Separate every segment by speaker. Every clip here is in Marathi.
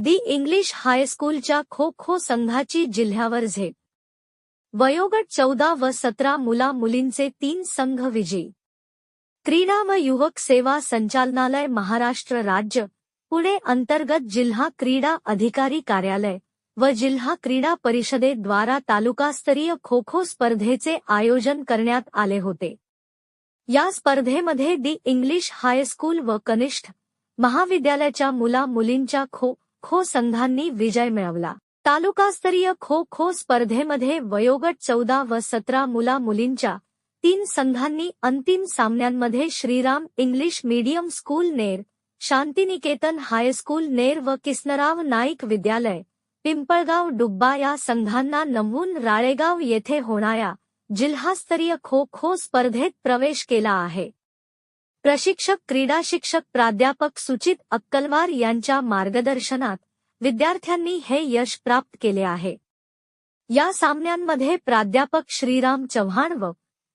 Speaker 1: दी इंग्लिश हायस्कूलच्या खो खो संघाची जिल्ह्यावर झेप. वयोगट चौदा व सतरा मुला मुलींचे तीन संघ विजयी. क्रीडा व युवक सेवा संचालनालय महाराष्ट्र राज्य पुणे अंतर्गत जिल्हा क्रीडा अधिकारी कार्यालय व जिल्हा क्रीडा परिषदेद्वारा तालुकास्तरीय खो खो स्पर्धेचे आयोजन करण्यात आले होते. या स्पर्धेमध्ये दी इंग्लिश हायस्कूल व कनिष्ठ महाविद्यालयाच्या मुला मुलींच्या खो खो संघांनी विजय मिळवला. तालुकास्तरीय खो खो स्पर्धेमध्ये वयोगट चौदा व सतरा मुला मुलींच्या तीन संघांनी अंतिम सामन्यांमध्ये Shriram English medium school Ner Shanti Shantiniketan high school Ner व किसनराव नाईक विद्यालय, पिंपळगाव डुब्बा या संघांना नमवून राळेगाव येथे होणाऱ्या जिल्हास्तरीय खो खो स्पर्धेत प्रवेश केला आहे. प्रशिक्षक क्रीडा शिक्षक प्राध्यापक सुचित अक्कलवार यांच्या मार्गदर्शनात विद्यार्थ्यांनी हे यश प्राप्त केले आहे. या सामन्यांमध्ये प्राध्यापक श्रीराम चव्हाण व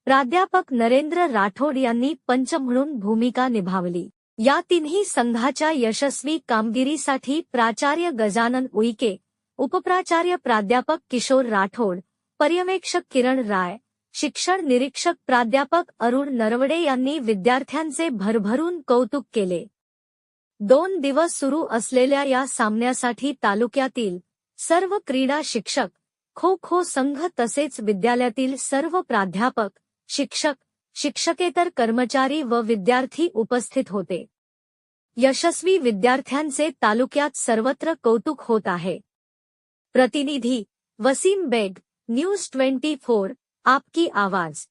Speaker 1: प्राध्यापक नरेंद्र राठोड यांनी पंच म्हणून भूमिका निभावली. या तिन्ही संघाच्या यशस्वी कामगिरीसाठी प्राचार्य गजानन उईके उपप्राचार्य प्राध्यापक किशोर राठोड पर्यवेक्षक किरण राय शिक्षण निरीक्षक प्राध्यापक अरुण नरवडे यांनी विद्यार्थ्यांचे भरभरून कौतुक केले. दोन दिवस सुरू असलेल्या या सामन्यासाठी तालुक्यातील सर्व क्रीडा शिक्षक खो खो संघ तसेच विद्यालयातील सर्व प्राध्यापक शिक्षक शिक्षकेतर कर्मचारी व विद्यार्थी उपस्थित होते. यशस्वी विद्यार्थ्यांचे तालुक्यात सर्वत्र कौतुक होत आहे. प्रतिनिधी Wasim Baig news twenty four. आपकी आवाज।